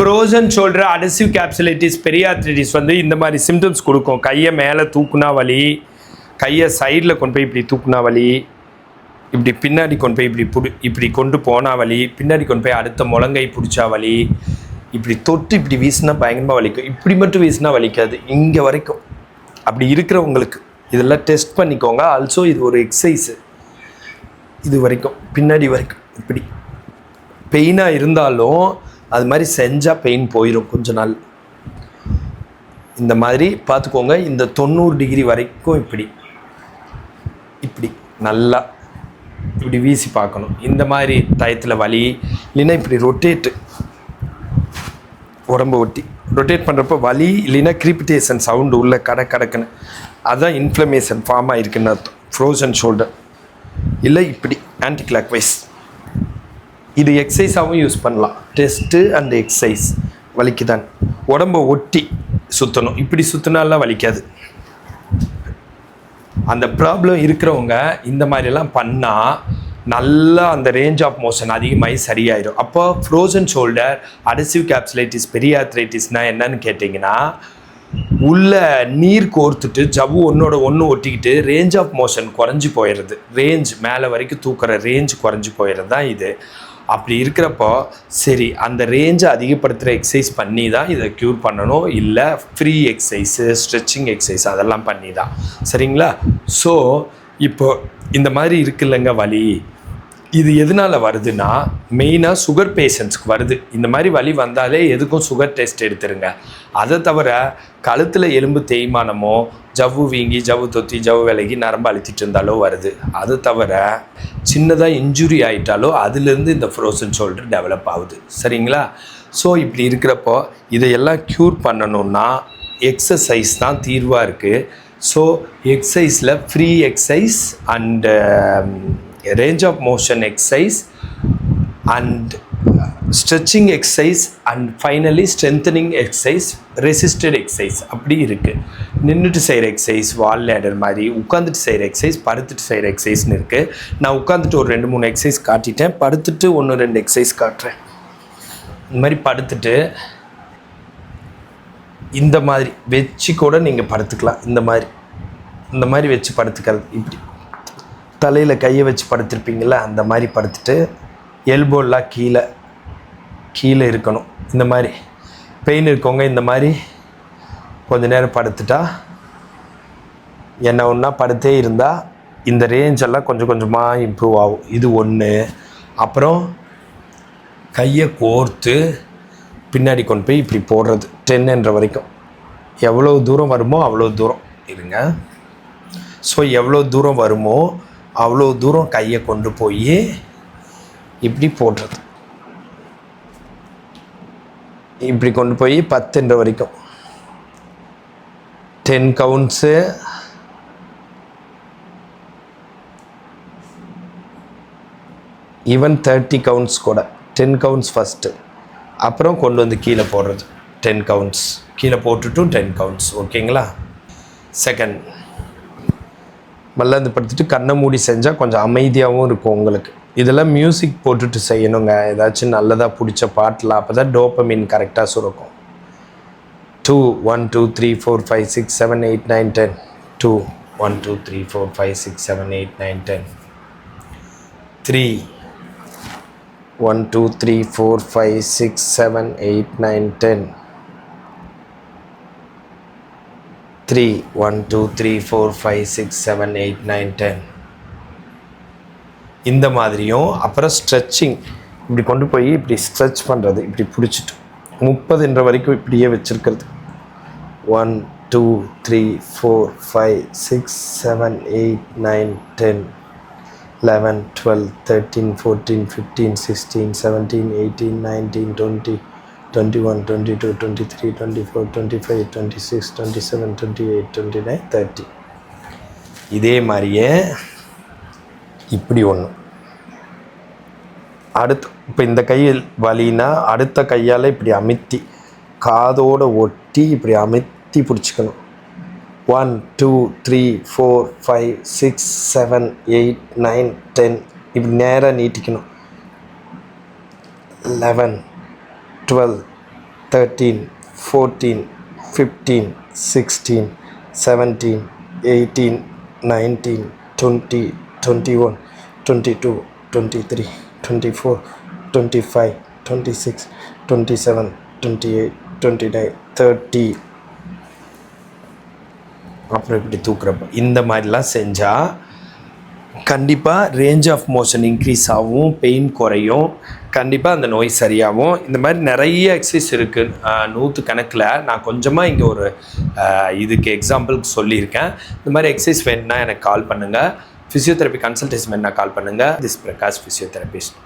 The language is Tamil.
ப்ரோசன் சொல்கிற அடசிவ் கேப்சுலைட்டிஸ் பெரியாத்ரிட்டிஸ் வந்து இந்த மாதிரி சிம்டம்ஸ் கொடுக்கும். கையை மேலே தூக்குனா வலி கையை சைடில் கொண்டு போய் இப்படி தூக்குனா வலி இப்படி பின்னாடி கொண்டு போய் இப்படி பிடி இப்படி கொண்டு போனா வலி பின்னாடி கொண்டு போய் அடுத்த முழங்கை பிடிச்சா வலி இப்படி தொட்டு இப்படி வீசினா பயங்கரமாக வலிக்கும். இப்படி மட்டும் வீசினா வலிக்காது. இங்கே வரைக்கும். அப்படி இருக்கிறவங்களுக்கு இதெல்லாம் டெஸ்ட் பண்ணிக்கோங்க. ஆல்சோ இது ஒரு எக்ஸசைஸு இது வரைக்கும். பின்னாடி வரைக்கும். இப்படி. பெயினாக இருந்தாலும் அது மாதிரி செஞ்சால் பெயின் போயிடும் கொஞ்ச நாள். இந்த மாதிரி பார்த்துக்கோங்க இந்த தொண்ணூறு டிகிரி வரைக்கும் இப்படி. இப்படி நல்லா இப்படி வீசி பார்க்கணும். இந்த மாதிரி டயத்தில் வலி இல்லைன்னா இப்படி ரொட்டேட்டு உடம்பு ஒட்டி. ரொட்டேட் பண்ணுறப்போ வலி இல்லைன்னா கிரிபிட்டேஷன் சவுண்டு உள்ளே கட கடக்குன்னு. அதுதான் இன்ஃப்ளமேஷன் ஃபார்ம் ஆகிருக்குன்னு அர்த்தம். ஃப்ரோசன் ஷோல்டர் இல்லை இப்படி ஆன்டி கிளாக் வைஸ் இது எக்ஸசைஸாகவும் யூஸ் பண்ணலாம். டெஸ்ட்டு அண்ட் எக்ஸசைஸ் வலிக்குதான். உடம்பை ஒட்டி சுற்றணும் இப்படி சுற்றினாலாம் வலிக்காது. அந்த ப்ராப்ளம் இருக்கிறவங்க இந்த மாதிரிலாம் பண்ணால் நல்லா அந்த ரேஞ்ச் ஆஃப் மோஷன் அதிகமாகி சரியாயிடும் அப்போ ஃப்ரோசன் ஷோல்டர் அடசிவ் கேப்சுலைட்டிஸ் பெரியாத்ரைட்டிஸ்னால் என்னன்னு கேட்டிங்கன்னா உள்ள நீர் கோர்த்துட்டு ஜவ்வு ஒன்றோட ஒன்று ஒட்டிக்கிட்டு ரேஞ்ச் ஆஃப் மோஷன் குறைஞ்சி போயிடுது ரேஞ்ச் மேலே வரைக்கும் தூக்குற ரேஞ்ச் குறைஞ்சி போயிடுறது தான் இது. அப்படி இருக்கிறப்போ சரி அந்த ரேஞ்சை அதிகப்படுத்துகிற எக்ஸசைஸ் பண்ணி தான் இதை க்யூர் பண்ணணும். இல்லை ஃப்ரீ எக்ஸசைஸு ஸ்ட்ரெச்சிங் எக்ஸசைஸ் அதெல்லாம் பண்ணி தான் சரிங்களா? ஸோ இப்போ இந்த மாதிரி இருக்குல்லங்க வலி. இது எதனால் வருதுன்னா மெயினாக சுகர் பேஷண்ட்ஸ்க்கு வருது. இந்த மாதிரி வலி வந்தாலே எதுக்கும் சுகர் டெஸ்ட் எடுத்துருங்க. அதை தவிர கழுத்தில் எலும்பு தேய்மானமோ ஜவ்வு வீங்கி ஜவ்வு தொத்தி ஜவ்வு விலகி நரம்பு அழுத்திட்டு இருந்தாலோ வருது. அது தவிர சின்னதாக இன்ஜுரி ஆகிட்டாலோ அதுலேருந்து இந்த ஃப்ரோசன் ஷோல்டர் டெவலப் ஆகுது. சரிங்களா? ஸோ இப்படி இருக்கிறப்போ இதையெல்லாம் க்யூர் பண்ணணும்னா எக்ஸசைஸ் தான் தீர்வாக இருக்குது so எக்ஸசைஸில் free exercise and range of motion exercise and stretching exercise and finally strengthening exercise resisted exercise அப்படி இருக்குது நின்றுட்டு செய்கிற எக்ஸசைஸ் வால் லேடர் மாதிரி உட்காந்துட்டு செய்கிற எக்ஸசைஸ் படுத்துட்டு செய்கிற எக்ஸசைஸ்னு இருக்குது நான் உட்காந்துட்டு ஒரு ரெண்டு மூணு எக்ஸசைஸ் காட்டிட்டேன். படுத்துட்டு ஒன்று ரெண்டு எக்ஸசைஸ் காட்டுறேன். இந்த மாதிரி படுத்துட்டு இந்த மாதிரி வச்சு கூட நீங்கள் படுத்துக்கலாம். இந்த மாதிரி இந்த மாதிரி வச்சு படுத்துக்கிறது இப்படி. தலையில் கையை வச்சு படுத்திருப்பீங்களா அந்த மாதிரி படுத்துட்டு எல்போலாம் கீழே கீழே இருக்கணும். இந்த மாதிரி. பெயின் இருக்கவங்க இந்த மாதிரி கொஞ்ச நேரம் படுத்துட்டா என்ன ஒன்றா படுத்தே இருந்தால் இந்த ரேஞ்ச் எல்லாம் கொஞ்சம் கொஞ்சமாக இம்ப்ரூவ் ஆகும். இது ஒன்று அப்புறம் கையை கோர்த்து பின்னாடி கொண்டு போய் இப்படி போடுறது. டென்ன்ற வரைக்கும். எவ்வளோ தூரம் வருமோ அவ்வளோ தூரம். இருங்க. ஸோ எவ்வளோ தூரம் வருமோ அவ்வளோ தூரம் கையை கொண்டு போய் இப்படி போடுறது. இப்படி கொண்டு போய் பத்துன்ற வரைக்கும். Ten counts even thirty counts கூட. டென் கவுண்ட்ஸ் ஃபஸ்ட்டு அப்புறம் கொண்டு வந்து கீழே போடுறது. டென் கவுண்ட்ஸ் கீழே போட்டுட்டும் டென் கவுண்ட்ஸ் ஓகேங்களா செகண்ட் மல்லாந்து படுத்துட்டு கண்ணை மூடி செஞ்சால் கொஞ்சம் அமைதியாகவும் இருக்கும் உங்களுக்கு. இதெல்லாம் மியூசிக் போட்டுட்டு செய்யணுங்க. ஏதாச்சும் நல்லதாக பிடிச்ச பாட்டில் அப்போ தான் டோப்பமின் கரெக்டாக சுரக்கும். Two one two three four five six seven eight nine ten two one two three four five six seven eight nine ten three one two three four five six seven eight nine ten three one two three four five six seven eight nine ten இந்த மாதிரியும் அப்புறம் ஸ்ட்ரெச்சிங் இப்படி கொண்டு போய் இப்படி ஸ்ட்ரெச் பண்ணுறது இப்படி பிடிச்சிட்டு. முப்பதுன்ற வரைக்கும் இப்படியே வச்சுருக்கிறது. One two three four five six seven eight nine ten eleven twelve thirteen fourteen fifteen sixteen seventeen eighteen nineteen twenty twenty one twenty two twenty three twenty four twenty five twenty six twenty seven twenty eight twenty nine thirty இதே மாதிரியே இப்படி ஒன்று அடுத்து இப்போ இந்த கையில் வலினா அடுத்த கையால் இப்படி அமுத்தி காதோடு ஒட்டி இப்படி அமுத்தி பிடிச்சிக்கணும். One two three four five six seven eight nine ten இப்படி நேராக நீட்டிக்கணும். Eleven twelve thirteen fourteen fifteen sixteen seventeen eighteen nineteen twenty twenty one twenty two twenty three twenty four twenty five twenty six twenty seven twenty eight twenty nine thirty அப்புறம் இப்படி தூக்குறப்ப. இந்த மாதிரிலாம் செஞ்சால் கண்டிப்பாக ரேஞ்ச் ஆஃப் மோஷன் இன்க்ரீஸ் ஆகும் பெயின் குறையும். கண்டிப்பாக அந்த நோய் சரியாகும். இந்த மாதிரி நிறைய எக்ஸசைஸ் இருக்குது நூற்று கணக்கில் நான் கொஞ்சமாக இங்கே ஒரு இதுக்கு எக்ஸாம்பிளுக்கு சொல்லியிருக்கேன். இந்த மாதிரி எக்ஸசைஸ் வேணும்னா எனக்கு கால் பண்ணுங்கள் ஃபிசியோதெரப்பி கன்சல்டேஷன் வேணும்னா கால் பண்ணுங்கள் திஸ் பிரகாஷ் ஃபிசியோதெரபிஸ்ட்